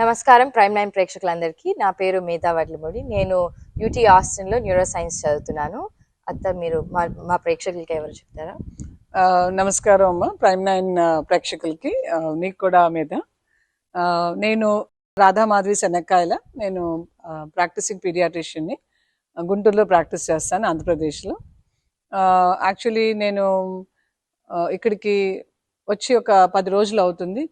నమస్కారం prime nine ప్రేక్షకులందరికీ. నా పేరు మేధా వడ్లమూడి. నేను యూటీ ఆస్టిన్లో న్యూరో సైన్స్ చదువుతున్నాను. అత్త మీరు మా మా ప్రేక్షకులకి ఎవరు చెప్తారా? నమస్కారం అమ్మ. ప్రైమ్ నైన్ ప్రేక్షకులకి. నీకు కూడా మీద నేను రాధామాధవి శనక్కాయల నేను ప్రాక్టీసింగ్ పీడియాట్రిషియన్ని గుంటూరులో ప్రాక్టీస్ చేస్తాను ఆంధ్రప్రదేశ్లో. యాక్చువల్లీ నేను ఇక్కడికి వచ్చి ఒక పది రోజులు అవుతుంది.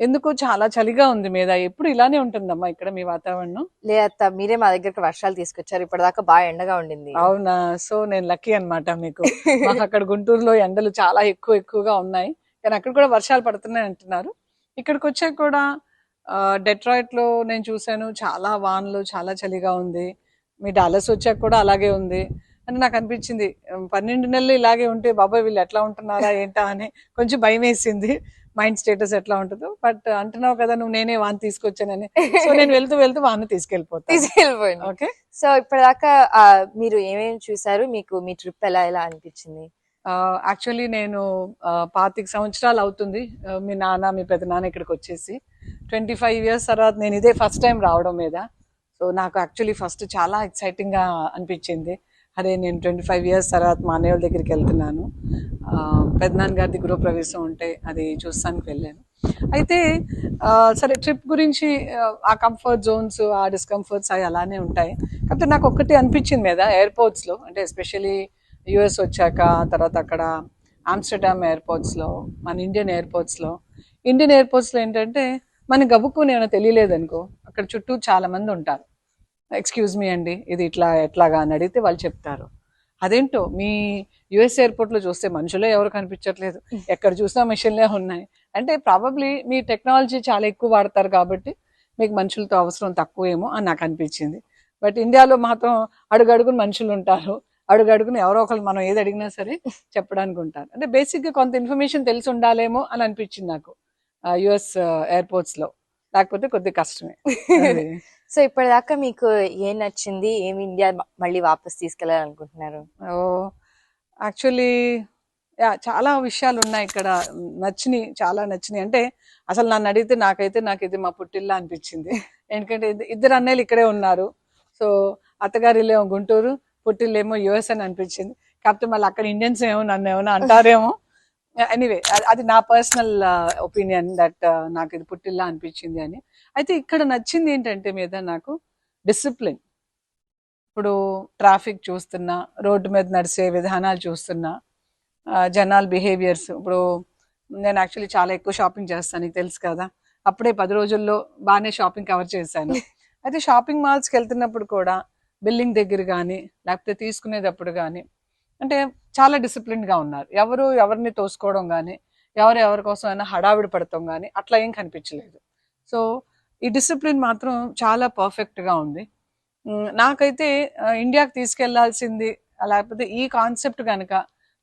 ఎందుకు చాలా చలిగా ఉంది మీద? ఎప్పుడు ఇలానే ఉంటుందమ్మా ఇక్కడ మీ వాతావరణం? లే అత్త మీరే మా దగ్గరకు వర్షాలు తీసుకొచ్చారు. ఇప్పటిదాకా బాగా ఎండగా ఉండింది. అవునా? సో నేను లక్కీ అన్నమాట మీకు. మాకు అక్కడ గుంటూరులో ఎండలు చాలా ఎక్కువ ఎక్కువగా ఉన్నాయి. కానీ అక్కడ కూడా వర్షాలు పడుతున్నాయి అంటున్నారు. ఇక్కడికి వచ్చాక కూడా డెట్రాయిట్లో నేను చూశాను. చాలా వానలు చాలా చలిగా ఉంది. మీ డాలస్ వచ్చాక కూడా అలాగే ఉంది అని నాకు అనిపించింది. పన్నెండు నెలలు ఇలాగే ఉంటే బాబాయ్ వీళ్ళు ఎట్లా ఉంటున్నారా ఏంటా? అని కొంచెం భయం వేసింది. మైండ్ స్టేటస్ ఎట్లా ఉంటుందో. బట్ అంటున్నావు కదా నువ్వు నేనే వాన్ తీసుకొచ్చానని. సో నేను వెళ్తూ వెళ్తూ వాన్ తీసుకెళ్ళిపోతాను. తీసుకెళ్ళిపోయింది. ఓకే? సో ఇప్పటిదాకా మీరు ఏమేమి చూసారు? మీకు మీ ట్రిప్ ఎలా ఎలా అనిపించింది? యాక్చువల్లీ నేను పాతిక సంవత్సరాలు అవుతుంది. మీ నాన్న మీ పెద్ద నాన్న ఇక్కడికి వచ్చేసి. ట్వంటీ ఫైవ్ ఇయర్స్ తర్వాత నేను ఇదే ఫస్ట్ టైం రావడం మీద. సో నాకు యాక్చువల్లీ ఫస్ట్ చాలా ఎక్సైటింగ్గా అనిపించింది. అరే నేను ట్వంటీ ఫైవ్ ఇయర్స్ తర్వాత మా అన్నయ్య దగ్గరికి వెళ్తున్నాను. పెద్దనాన్న గారిది గృహప్రవేశం ఉంటే అది చూస్తానికి వెళ్ళాను. అయితే సరే ట్రిప్ గురించి ఆ, కంఫర్ట్ జోన్స్ ఆ డిస్కంఫర్ట్స్ అవి అలానే ఉంటాయి. కాకపోతే నాకు ఒక్కటి అనిపించింది మీద ఎయిర్పోర్ట్స్లో అంటే ఎస్పెషలీ యుఎస్ వచ్చాక తర్వాత అక్కడ ఆమ్స్టర్డామ్ ఎయిర్పోర్ట్స్లో మన ఇండియన్ ఎయిర్పోర్ట్స్లో ఇండియన్ ఎయిర్పోర్ట్స్లో ఏంటంటే మన గబుక్కుని ఏమైనా తెలియలేదనుకో అక్కడ చుట్టూ చాలామంది ఉంటారు. ఎక్స్క్యూజ్ మీ అండి ఇది ఇట్లా ఎట్లాగా అని అడిగితే వాళ్ళు చెప్తారు. అదేంటో మీ యుఎస్ ఎయిర్పోర్ట్లో చూస్తే మనుషులే ఎవరు కనిపించట్లేదు. ఎక్కడ చూసినా మిషన్లే ఉన్నాయి. అంటే ప్రాబబ్లీ మీ టెక్నాలజీ చాలా ఎక్కువ వాడతారు కాబట్టి మీకు మనుషులతో అవసరం తక్కువేమో అని నాకు అనిపించింది. బట్ ఇండియాలో మాత్రం అడుగడుగున మనుషులు ఉంటారు. అడుగడుగున ఎవరో ఒకరు మనం ఏది అడిగినా సరే చెప్పడానికి ఉంటారు. అంటే బేసిక్గా కొంత ఇన్ఫర్మేషన్ తెలిసి ఉండాలేమో అని అనిపించింది నాకు యుఎస్ ఎయిర్పోర్ట్స్లో లేకపోతే కొద్దిగా కష్టమే. సో ఇప్పటిదాకా మీకు ఏం నచ్చింది? ఏమి ఇండియా మళ్ళీ వాపస్ తీసుకెళ్ళాలనుకుంటున్నారు? ఓ యాక్చువల్లీ యా చాలా విషయాలు ఉన్నాయి ఇక్కడ. నచ్చినాయి చాలా నచ్చినాయి. అంటే అసలు నన్ను అడిగితే నాకైతే నాకు ఇది మా పుట్టిల్లా అనిపించింది. ఎందుకంటే ఇద్దరు అన్నయ్యలు ఇక్కడే ఉన్నారు. సో అత్తగారిలేమో గుంటూరు పుట్టిల్లేమో యుఎస్ అని అనిపించింది. కాకపోతే మళ్ళీ అక్కడ ఇండియన్స్ ఏమో నన్ను ఏమో అంటారేమో. ఎనీవే అది నా పర్సనల్ ఒపీనియన్ దట్ నాకు ఇది పుట్టిల్లా అనిపించింది అని. అయితే ఇక్కడ నచ్చింది ఏంటంటే మీద నాకు డిసిప్లిన్ ఇప్పుడు ట్రాఫిక్ చూస్తున్నా రోడ్డు మీద నడిచే విధానాలు చూస్తున్నా జనాల బిహేవియర్స్ ఇప్పుడు నేను యాక్చువల్లీ చాలా ఎక్కువ షాపింగ్ చేస్తాను నీకు తెలుసు కదా. అప్పుడే పది రోజుల్లో బాగానే షాపింగ్ కవర్ చేశాను. అయితే షాపింగ్ మాల్స్కి వెళ్తున్నప్పుడు కూడా బిల్లింగ్ దగ్గర కానీ లేకపోతే తీసుకునేటప్పుడు కానీ అంటే చాలా డిసిప్లిన్గా ఉన్నారు. ఎవరు ఎవరిని తోసుకోవడం కానీ ఎవరు ఎవరి కోసం అయినా హడావిడి పడతాం కానీ అట్లా ఏం కనిపించలేదు. సో ఈ డిసిప్లిన్ మాత్రం చాలా పర్ఫెక్ట్గా ఉంది. నాకైతే ఇండియాకి తీసుకెళ్ళాల్సింది లేకపోతే ఈ కాన్సెప్ట్ కనుక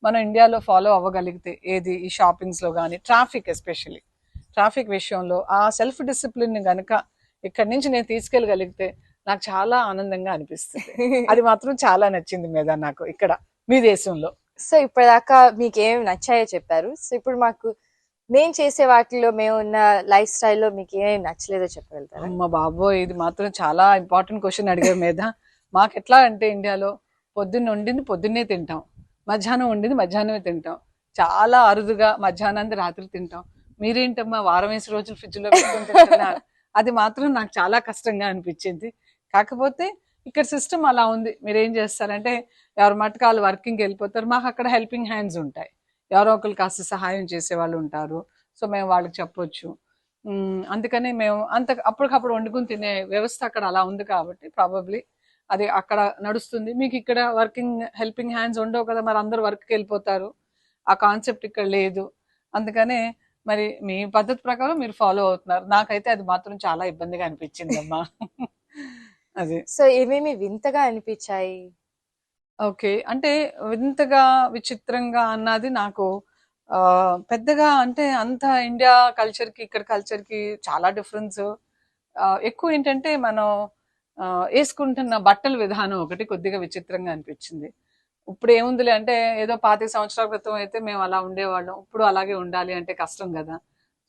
మనం ఇండియాలో ఫాలో అవ్వగలిగితే ఏది? ఈ షాపింగ్స్లో కానీ ట్రాఫిక్ ఎస్పెషల్లీ ట్రాఫిక్ విషయంలో ఆ సెల్ఫ్ డిసిప్లిన్ కనుక ఇక్కడి నుంచి నేను తీసుకెళ్ళగలిగితే నాకు చాలా ఆనందంగా అనిపిస్తుంది. అది మాత్రం చాలా నచ్చింది మీద నాకు ఇక్కడ. మీ దేశంలో? సో ఇప్పటిదాకా మీకు ఏమేమి నచ్చాయో చెప్పారు. సో ఇప్పుడు మాకు మేము చేసే వాటిలో మేము ఉన్న లైఫ్ స్టైల్లో మీకు ఏమేమి నచ్చలేదో చెప్పగలుగుతారా? అమ్మ బాబోయ్! ఇది మాత్రం చాలా ఇంపార్టెంట్ క్వశ్చన్ అడిగే మీద మాకు ఎట్లా అంటే ఇండియాలో పొద్దున్న వండింది పొద్దున్నే తింటాం. మధ్యాహ్నం వండింది మధ్యాహ్నమే తింటాం. చాలా అరుదుగా మధ్యాహ్నానికి రాత్రి తింటాం. మీరేంటమ్మా వారం వేసి రోజులు ఫ్రిడ్జ్లో పెట్టుకొని తింటున్నారు? అది మాత్రం నాకు చాలా కష్టంగా అనిపించింది. కాకపోతే ఇక్కడ సిస్టమ్ అలా ఉంది. మీరు ఏం చేస్తారంటే ఎవరి మటుకాలు వర్కింగ్కి వెళ్ళిపోతారు. మాకు అక్కడ హెల్పింగ్ హ్యాండ్స్ ఉంటాయి. ఎవరో ఒకరు కాస్త సహాయం చేసే వాళ్ళు ఉంటారు. సో మేము వాళ్ళకి చెప్పొచ్చు. అందుకని మేము అంత అప్పటికప్పుడు వండుకుని తినే వ్యవస్థ అక్కడ అలా ఉంది కాబట్టి ప్రాబబ్లీ అది అక్కడ నడుస్తుంది. మీకు ఇక్కడ వర్కింగ్ హెల్పింగ్ హ్యాండ్స్ ఉండవు కదా మరి అందరూ వర్క్కి వెళ్ళిపోతారు. ఆ కాన్సెప్ట్ ఇక్కడ లేదు. అందుకనే మరి మీ పద్ధతి ప్రకారం మీరు ఫాలో అవుతున్నారు. నాకైతే అది మాత్రం చాలా ఇబ్బందిగా అనిపించింది అమ్మా అది. సో ఏమేమి వింతగా అనిపించాయి? ఓకే. అంటే వింతగా విచిత్రంగా అన్నది నాకు పెద్దగా అంటే అంత ఇండియా కల్చర్కి ఇక్కడ కల్చర్కి చాలా డిఫరెన్స్. ఎక్కువ ఏంటంటే మనం వేసుకుంటున్న బట్టల విధానం ఒకటి కొద్దిగా విచిత్రంగా అనిపించింది. ఇప్పుడు ఏముందిలే అంటే ఏదో పాతిక సంవత్సరాల క్రితం అయితే మేము అలా ఉండేవాళ్ళం. ఇప్పుడు అలాగే ఉండాలి అంటే కష్టం కదా.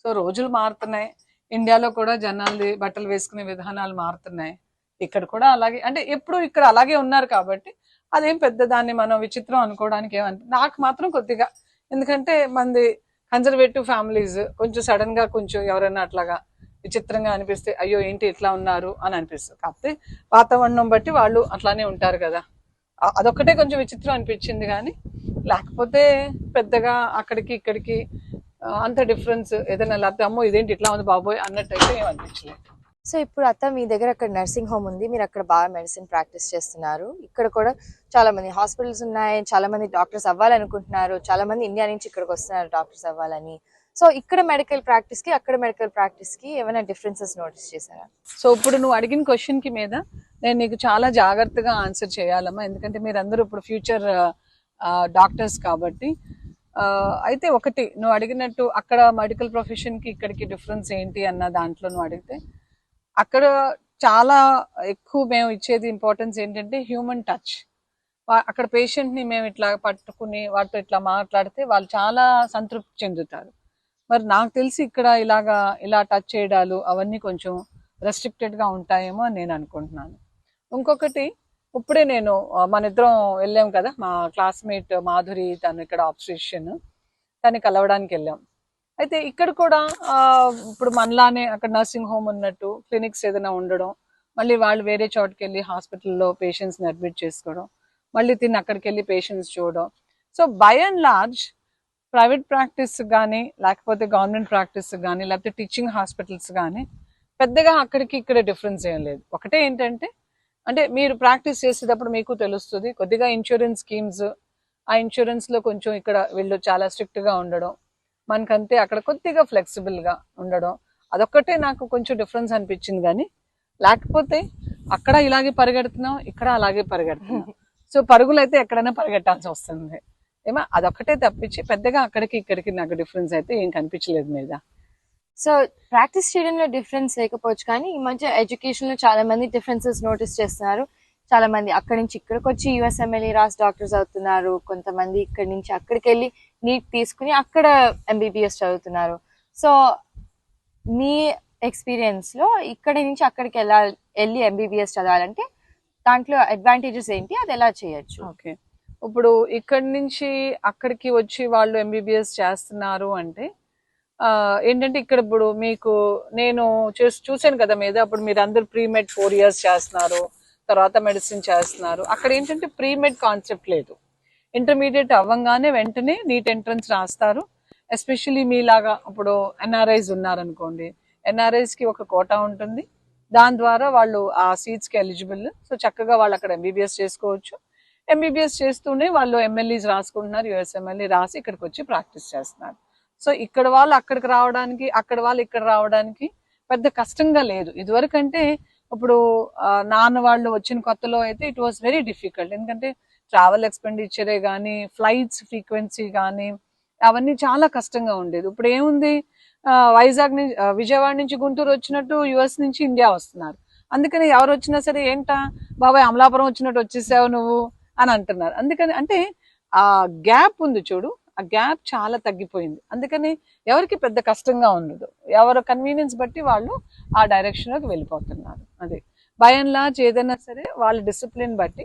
సో రోజులు మారుతున్నాయి. ఇండియాలో కూడా జనాలు బట్టలు వేసుకునే విధానాలు మారుతున్నాయి. ఇక్కడ కూడా అలాగే అంటే ఎప్పుడు ఇక్కడ అలాగే ఉన్నారు కాబట్టి అదేం పెద్ద దాన్ని మనం విచిత్రం అనుకోవడానికి ఏమని నాకు మాత్రం కొద్దిగా ఎందుకంటే మంది కన్జర్వేటివ్ ఫ్యామిలీస్ కొంచెం సడన్గా కొంచెం ఎవరైనా అట్లాగా విచిత్రంగా అనిపిస్తే అయ్యో ఏంటి ఇట్లా ఉన్నారు? అని అనిపిస్తుంది. కాకపోతే వాతావరణం బట్టి వాళ్ళు అట్లానే ఉంటారు కదా. అదొక్కటే కొంచెం విచిత్రం అనిపించింది కానీ లేకపోతే పెద్దగా అక్కడికి ఇక్కడికి అంత డిఫరెన్స్ ఏదైనా లేకపోతే అమ్మో ఇదేంటి ఇట్లా ఉంది బాబోయ్ అన్నట్టు అయితే ఏమనిపించలేదు సో ఇప్పుడు అత్త మీ దగ్గర అక్కడ నర్సింగ్ హోమ్ ఉంది. మీరు అక్కడ బాగా మెడిసిన్ ప్రాక్టీస్ చేస్తున్నారు. ఇక్కడ కూడా చాలా మంది హాస్పిటల్స్ ఉన్నాయి. చాలా మంది డాక్టర్స్ అవ్వాలనుకుంటున్నారు. చాలా మంది ఇండియా నుంచి ఇక్కడికి వస్తున్నారు డాక్టర్స్ అవ్వాలని. సో ఇక్కడ మెడికల్ ప్రాక్టీస్కి అక్కడ మెడికల్ ప్రాక్టీస్కి ఏమైనా డిఫరెన్సెస్ నోటీస్ చేశారా? సో ఇప్పుడు నువ్వు అడిగిన క్వశ్చన్కి మీద నేను నీకు చాలా జాగ్రత్తగా ఆన్సర్ చేయాలమ్మా. ఎందుకంటే మీరందరూ ఇప్పుడు ఫ్యూచర్ డాక్టర్స్ కాబట్టి. అయితే ఒకటి నువ్వు అడిగినట్టు అక్కడ మెడికల్ ప్రొఫెషన్కి ఇక్కడికి డిఫరెన్స్ ఏంటి అన్న దాంట్లో నువ్వు అడిగితే అక్కడ చాలా ఎక్కువ మేము ఇచ్చేది ఇంపార్టెన్స్ ఏంటంటే హ్యూమన్ టచ్ అక్కడ పేషెంట్ని మేము ఇట్లా పట్టుకుని వాటితో ఇట్లా మాట్లాడితే వాళ్ళు చాలా సంతృప్తి చెందుతారు. మరి నాకు తెలిసి ఇక్కడ ఇలాగా ఇలా టచ్ చేయడాలు అవన్నీ కొంచెం రెస్ట్రిక్టెడ్గా ఉంటాయేమో అని నేను అనుకుంటున్నాను. ఇంకొకటి ఇప్పుడే నేను మన ఇద్దరం వెళ్ళాం కదా మా క్లాస్మేట్ మాధురి తను ఇక్కడ ఆబ్స్ట్రిషన్ తను కలవడానికి వెళ్ళాం. అయితే ఇక్కడ కూడా ఇప్పుడు మనలానే అక్కడ నర్సింగ్ హోమ్ ఉన్నట్టు క్లినిక్స్ ఏదైనా ఉండడం మళ్ళీ వాళ్ళు వేరే చోటుకి వెళ్ళి హాస్పిటల్లో పేషెంట్స్ని అడ్మిట్ చేసుకోవడం మళ్ళీ తిని అక్కడికి వెళ్ళి పేషెంట్స్ చూడడం. So by and large private practice కానీ లేకపోతే గవర్నమెంట్ ప్రాక్టీస్ కానీ లేకపోతే టీచింగ్ హాస్పిటల్స్ కానీ పెద్దగా అక్కడికి ఇక్కడ డిఫరెన్స్ ఏం లేదు. ఒకటే ఏంటంటే అంటే మీరు ప్రాక్టీస్ చేసేటప్పుడు మీకు తెలుస్తుంది కొద్దిగా ఇన్సూరెన్స్ స్కీమ్స్ ఆ ఇన్సూరెన్స్లో కొంచెం ఇక్కడ వీళ్ళు చాలా స్ట్రిక్ట్గా ఉండడం మనకంతే అక్కడ కొద్దిగా ఫ్లెక్సిబుల్గా ఉండడం. అదొక్కటే నాకు కొంచెం డిఫరెన్స్ అనిపించింది కానీ లేకపోతే అక్కడ ఇలాగే పరిగెడుతున్నాం ఇక్కడ అలాగే పరిగెడుతున్నాం సో పరుగులు అయితే ఎక్కడైనా పరిగెట్టాల్సి వస్తుంది. ఏమో అదొక్కటే తప్పించి పెద్దగా అక్కడికి ఇక్కడికి నాకు డిఫరెన్స్ అయితే ఏం కనిపించలేదు మీద. సో ప్రాక్టీస్ చేయడంలో డిఫరెన్స్ లేకపోవచ్చు కానీ ఈ మధ్య ఎడ్యుకేషన్లో చాలా మంది డిఫరెన్సెస్ నోటీస్ చేస్తున్నారు. చాలా మంది అక్కడి నుంచి ఇక్కడికి వచ్చి యుఎస్ఎంఎల్ఈ రాసి డాక్టర్స్ అవుతున్నారు. కొంతమంది ఇక్కడి నుంచి అక్కడికి వెళ్ళి నీట్ తీసుకుని అక్కడ ఎంబీబీఎస్ చదువుతున్నారు. సో మీ ఎక్స్పీరియన్స్లో ఇక్కడి నుంచి అక్కడికి వెళ్ళాలి వెళ్ళి ఎంబీబీఎస్ చదవాలంటే దాంట్లో అడ్వాంటేజెస్ ఏంటి? అది ఎలా చేయొచ్చు? ఓకే. ఇప్పుడు ఇక్కడి నుంచి అక్కడికి వచ్చి వాళ్ళు ఎంబీబీఎస్ చేస్తున్నారు అంటే ఏంటంటే ఇక్కడ ఇప్పుడు మీకు నేను చూసి చూశాను కదా మీద అప్పుడు మీరు అందరు ప్రీమెడ్ ఫోర్ ఇయర్స్ చేస్తున్నారు. తర్వాత మెడిసిన్ చేస్తున్నారు. అక్కడ ఏంటంటే ప్రీమెడ్ కాన్సెప్ట్ లేదు. ఇంటర్మీడియట్ అవ్వంగానే వెంటనే నీట్ ఎంట్రన్స్ రాస్తారు. ఎస్పెషల్లీ మీలాగా ఇప్పుడు ఎన్ఆర్ఐస్ ఉన్నారనుకోండి. ఎన్ఆర్ఐస్కి ఒక కోటా ఉంటుంది. దాని ద్వారా వాళ్ళు ఆ సీట్స్కి ఎలిజిబుల్ సో చక్కగా వాళ్ళు అక్కడ ఎంబీబీఎస్ చేసుకోవచ్చు. ఎంబీబీఎస్ చేస్తూనే వాళ్ళు ఎమ్మెల్యేస్ రాసుకుంటున్నారు. యుఎస్ఎంఎల్ఏ రాసి ఇక్కడికి వచ్చి ప్రాక్టీస్ చేస్తున్నారు. సో ఇక్కడ వాళ్ళు అక్కడికి రావడానికి అక్కడ వాళ్ళు ఇక్కడ రావడానికి పెద్ద కష్టంగా లేదు. ఇదివరకంటే ఇప్పుడు నాన్న వాళ్ళు వచ్చిన కొత్తలో అయితే ఇట్ వాస్ వెరీ డిఫికల్ట్ ఎందుకంటే ట్రావెల్ ఎక్స్పెండిచరే కానీ ఫ్లైట్స్ ఫ్రీక్వెన్సీ కానీ అవన్నీ చాలా కష్టంగా ఉండేది. ఇప్పుడు ఏముంది? వైజాగ్ నుంచి విజయవాడ నుంచి గుంటూరు వచ్చినట్టు యుఎస్ నుంచి ఇండియా వస్తున్నారు. అందుకని ఎవరు వచ్చినా సరే ఏంటా? బాబాయ్ అమలాపురం వచ్చినట్టు వచ్చేసావు నువ్వు అని అంటున్నారు. అందుకని అంటే ఆ గ్యాప్ ఉంది చూడు. ఆ గ్యాప్ చాలా తగ్గిపోయింది. అందుకని ఎవరికి పెద్ద కష్టంగా ఉండదు. ఎవరు కన్వీనియన్స్ బట్టి వాళ్ళు ఆ డైరెక్షన్లోకి వెళ్ళిపోతున్నారు. అది. బై అండ్ లార్జ్ ఏదైనా సరే వాళ్ళ డిసిప్లిన్ బట్టి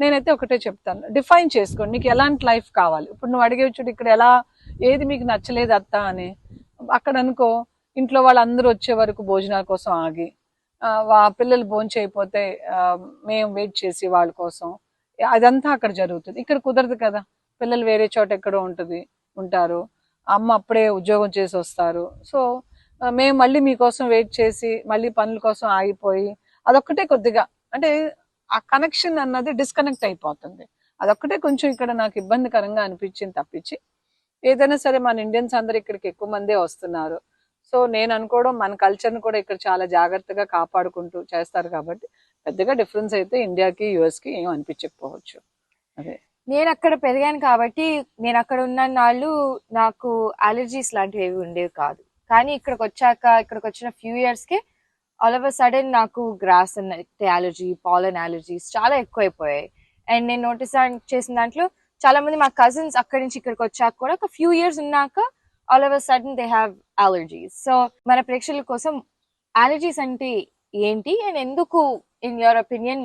నేనైతే ఒకటే చెప్తాను. డిఫైన్ చేసుకోండి. నీకు ఎలాంటి లైఫ్ కావాలి? ఇప్పుడు నువ్వు అడిగే చూడు ఇక్కడ ఎలా ఏది మీకు నచ్చలేదు అత్త అని. అక్కడ అనుకో ఇంట్లో వాళ్ళందరూ వచ్చే వరకు భోజనాల కోసం ఆగి ఆ, వా పిల్లలు భోజనం మేము వెయిట్ చేసి వాళ్ళ కోసం. అదంతా అక్కడ జరుగుతుంది. ఇక్కడ కుదరదు కదా. పిల్లలు వేరే చోట ఎక్కడో ఉంటుంది ఉంటారు. అమ్మ అప్పుడే ఉద్యోగం చేసి వస్తారు. సో మేము మళ్ళీ మీకోసం వెయిట్ చేసి మళ్ళీ పనుల కోసం ఆగిపోయి అదొక్కటే కొద్దిగా అంటే ఆ కనెక్షన్ అన్నది డిస్కనెక్ట్ అయిపోతుంది. అదొక్కటే కొంచెం ఇక్కడ నాకు ఇబ్బందికరంగా అనిపించింది తప్పించి ఏదైనా సరే మన ఇండియన్స్ అందరు ఇక్కడికి ఎక్కువ మందే వస్తున్నారు. సో నేను అనుకోవడం మన కల్చర్ని కూడా ఇక్కడ చాలా జాగ్రత్తగా కాపాడుకుంటూ చేస్తారు కాబట్టి పెద్దగా డిఫరెన్స్ అయితే ఇండియాకి యుఎస్కి ఏం అనిపించకపోవచ్చు. అదే. నేను అక్కడ పెరిగాను కాబట్టి నేను అక్కడ ఉన్న నాళ్ళు నాకు అలర్జీస్ లాంటివి ఏవి ఉండేవి కాదు. కానీ ఇక్కడికి వచ్చాక ఇక్కడికి వచ్చిన ఫ్యూ ఇయర్స్కి ఆల్ ఆఫ్ సడన్ నాకు గ్రాస్ అలర్జీ పాలన్ అలర్జీస్ చాలా ఎక్కువైపోయాయి. అండ్ నేను నోటీస్ చేసిన దాంట్లో చాలా మంది మా కజిన్స్ అక్కడి నుంచి ఇక్కడికి వచ్చాక కూడా ఒక ఫ్యూ ఇయర్స్ ఉన్నాక all over sudden they have allergies so మన ప్రేక్షకుల కోసం అలర్జీస్ అంటే ఏంటి? అండ్ ఎందుకు ఇన్ యువర్ ఒపీనియన్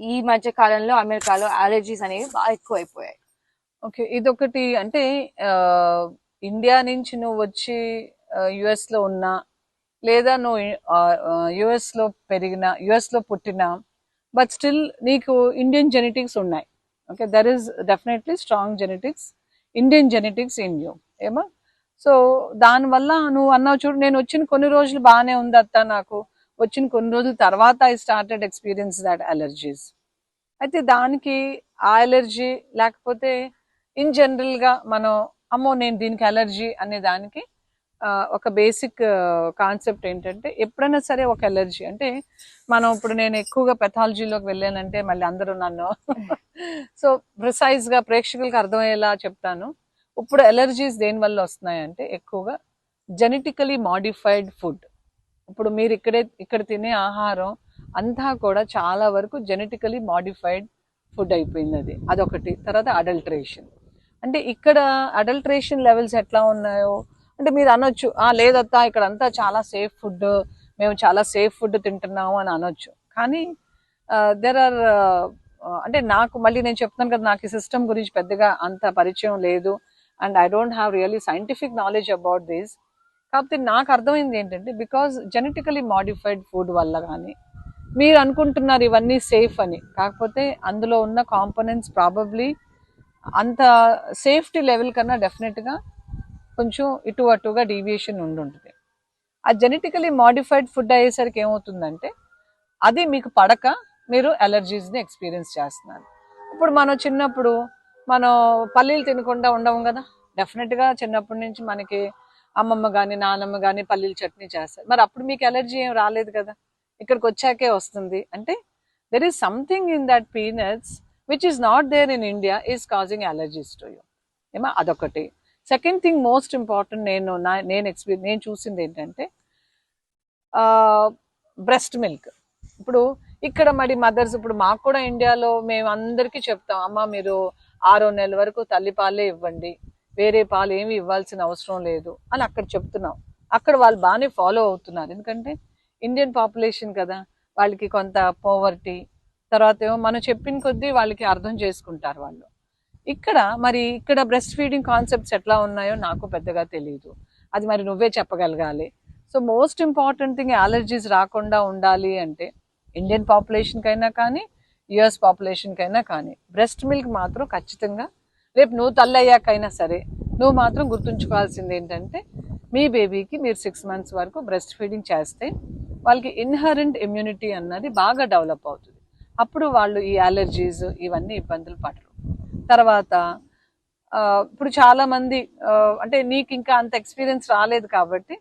ఈ మధ్య కాలంలో అమెరికాలో అలర్జీస్ అనేవి బాగా ఎక్కువ అయిపోయాయి ఓకే ఇదొకటి అంటే ఇండియా నుంచి నువ్వు వచ్చి యుఎస్లో ఉన్నా లేదా నువ్వు యుఎస్లో పెరిగిన యుఎస్లో పుట్టిన బట్ స్టిల్ నీకు ఇండియన్ జెనెటిక్స్ ఉన్నాయి. Okay there is definitely strong genetics Indian genetics in you ఏమో? సో దానివల్ల నువ్వు అన్నావు చూడు నేను వచ్చిన కొన్ని రోజులు బాగానే ఉంది అత్త నాకు. వచ్చిన కొన్ని రోజుల తర్వాత I started experience that allergies అయితే దానికి ఆ అలర్జీ లేకపోతే ఇన్ జనరల్గా మనం అమ్మో నేను దీనికి అలర్జీ అనే దానికి ఒక బేసిక్ కాన్సెప్ట్ ఏంటంటే ఎప్పుడైనా సరే ఒక అలర్జీ అంటే మనం ఇప్పుడు నేను ఎక్కువగా పెథాలజీలోకి వెళ్ళానంటే మళ్ళీ అందరూ నన్ను. సో ప్రిసైజ్గా ప్రేక్షకులకు అర్థమయ్యేలా చెప్తాను. ఇప్పుడు ఎలర్జీస్ దేని వల్ల వస్తున్నాయంటే ఎక్కువగా జెనెటికలీ మాడిఫైడ్ ఫుడ్ ఇప్పుడు మీరు ఇక్కడే ఇక్కడ తినే ఆహారం అంతా కూడా చాలా వరకు జెనెటికలీ మాడిఫైడ్ ఫుడ్ అయిపోయింది అది. అదొకటి. తర్వాత అడల్ట్రేషన్ అంటే ఇక్కడ అడల్ట్రేషన్ లెవెల్స్ ఎట్లా ఉన్నాయో? అంటే మీరు అనొచ్చు ఆ లేదత్తా ఇక్కడ అంతా చాలా సేఫ్ ఫుడ్ మేము చాలా సేఫ్ ఫుడ్ తింటున్నాము అని అనొచ్చు. కానీ దెర్ ఆర్ అంటే నాకు మళ్ళీ నేను చెప్తున్నాను కదా నాకు ఈ సిస్టమ్ గురించి పెద్దగా అంత పరిచయం లేదు. And I don't have really scientific knowledge about this కాకపోతే నాకు అర్థమైంది ఏంటంటే బికాజ్ జెనెటికలీ మాడిఫైడ్ ఫుడ్ వల్ల కానీ మీరు అనుకుంటున్నారు ఇవన్నీ సేఫ్ అని కాకపోతే అందులో ఉన్న కాంపోనెంట్స్ ప్రాబబ్లీ అంత సేఫ్టీ లెవెల్ కన్నా డెఫినెట్గా కొంచెం ఇటు అటుగా డీవియేషన్ ఉండుంటుంది ఆ జెనెటికలీ మాడిఫైడ్ ఫుడ్ అయ్యేసరికి ఏమవుతుందంటే అది మీకు పడక మీరు అలర్జీస్ని ఎక్స్పీరియన్స్ చేస్తున్నారు. ఇప్పుడు మనం చిన్నప్పుడు మనం పల్లీలు తినకుండా ఉండము కదా డెఫినెట్గా చిన్నప్పటి నుంచి మనకి అమ్మమ్మ కానీ నానమ్మ కానీ పల్లీల చట్నీ చేస్తారు. మరి అప్పుడు మీకు ఎలర్జీ ఏం రాలేదు కదా? ఇక్కడికి వచ్చాకే వస్తుంది. అంటే there is something in that peanuts which is not there in India is causing allergies to you ఏమో? అదొకటి. సెకండ్ థింగ్ మోస్ట్ ఇంపార్టెంట్ నేను నా నేను ఎక్స్పీరియన్ నేను చూసింది ఏంటంటే బ్రెస్ట్ మిల్క్ ఇప్పుడు ఇక్కడ మరి మదర్స్ ఇప్పుడు మాకు కూడా ఇండియాలో మేము అందరికీ చెప్తాం అమ్మ మీరు ఆరో నెలల వరకు తల్లి పాలే ఇవ్వండి. వేరే పాలు ఏమి ఇవ్వాల్సిన అవసరం లేదు అని అక్కడ చెప్తున్నాం. అక్కడ వాళ్ళు బాగానే ఫాలో అవుతున్నారు. ఎందుకంటే ఇండియన్ పాపులేషన్ కదా వాళ్ళకి కొంత పోవర్టీ తర్వాత ఏమో మనం చెప్పిన కొద్దీ వాళ్ళకి అర్థం చేసుకుంటారు వాళ్ళు. ఇక్కడ మరి ఇక్కడ బ్రెస్ట్ ఫీడింగ్ కాన్సెప్ట్స్ ఎట్లా ఉన్నాయో నాకు పెద్దగా తెలియదు అది మరి నువ్వే చెప్పగలగాలి. So most important thing allergies రాకుండా ఉండాలి అంటే ఇండియన్ పాపులేషన్కైనా కానీ యుఎస్ పాపులేషన్కైనా కానీ బ్రెస్ట్ మిల్క్ మాత్రం ఖచ్చితంగా రేపు నువ్వు తల్లయ్యాకైనా సరే నువ్వు మాత్రం గుర్తుంచుకోవాల్సింది ఏంటంటే మీ బేబీకి మీరు సిక్స్ మంత్స్ వరకు బ్రెస్ట్ ఫీడింగ్ చేస్తే వాళ్ళకి ఇన్హరెంట్ ఇమ్యూనిటీ అన్నది బాగా డెవలప్ అవుతుంది. అప్పుడు వాళ్ళు ఈ అలర్జీస్ ఇవన్నీ ఇబ్బందులు పడరు. తర్వాత ఇప్పుడు చాలామంది అంటే నీకు ఇంకా అంత ఎక్స్పీరియన్స్ రాలేదు కాబట్టి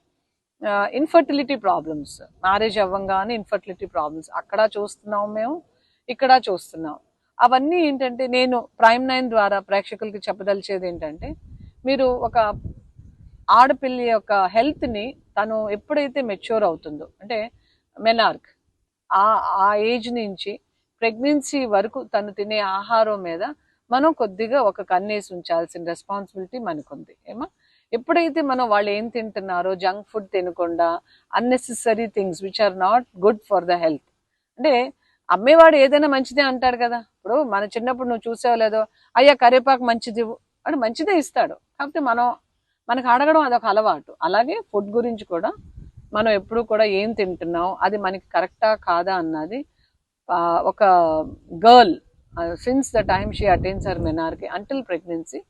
ఇన్ఫర్టిలిటీ ప్రాబ్లమ్స్ మ్యారేజ్ అవ్వంగానే ఇన్ఫర్టిలిటీ ప్రాబ్లమ్స్ అక్కడ చూస్తున్నాం మేము ఇక్కడ చూస్తున్నాం. అవన్నీ ఏంటంటే నేను ప్రైమ్ నైన్ ద్వారా ప్రేక్షకులకి చెప్పదలిచేది ఏంటంటే మీరు ఒక ఆడపిల్ల యొక్క హెల్త్ని తను ఎప్పుడైతే మెచ్యూర్ అవుతుందో అంటే మెనార్క్ ఆ ఆ ఏజ్ నుంచి ప్రెగ్నెన్సీ వరకు తను తినే ఆహారం మీద మనం కొద్దిగా ఒక కన్నేసి ఉంచాల్సిన రెస్పాన్సిబిలిటీ మనకుంది. ఏమా? ఎప్పుడైతే మనం వాళ్ళు ఏం తింటున్నారో జంక్ ఫుడ్ తినకుండా unnecessary things which are not good for the health. అంటే అమ్మేవాడు ఏదైనా మంచిదే అంటాడు కదా. ఇప్పుడు మన చిన్నప్పుడు నువ్వు చూసావు లేదో అయ్యా కరివేపాకు మంచిది అని మంచిదే ఇస్తాడు. కాకపోతే మనం మనకు అడగడం అదొక అలవాటు. అలాగే ఫుడ్ గురించి కూడా మనం ఎప్పుడు కూడా ఏం తింటున్నాం అది మనకి కరెక్టా కాదా అన్నది ఒక girl since the time she attends her menarche until pregnancy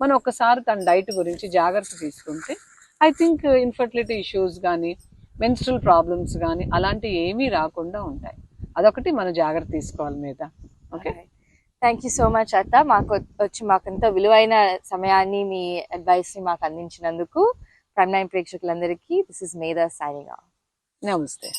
మనం ఒకసారి తన డైట్ గురించి జాగ్రత్త తీసుకుంటే ఐ థింక్ ఇన్ఫర్టిలిటీ ఇష్యూస్ కానీ మెన్స్ట్రల్ ప్రాబ్లమ్స్ కానీ అలాంటివి ఏమీ రాకుండా ఉంటాయి. అదొకటి మనం జాగ్రత్త తీసుకోవాలి మీద. Okay thank you so much అత్త మాకు వచ్చి మాకంత విలువైన సమయాన్ని మీ అడ్వైస్ని మాకు అందించినందుకు. ప్రైమ్ నైన్ ప్రేక్షకులందరికీ దిస్ ఇస్ మేధా సైనింగ్ నమస్తే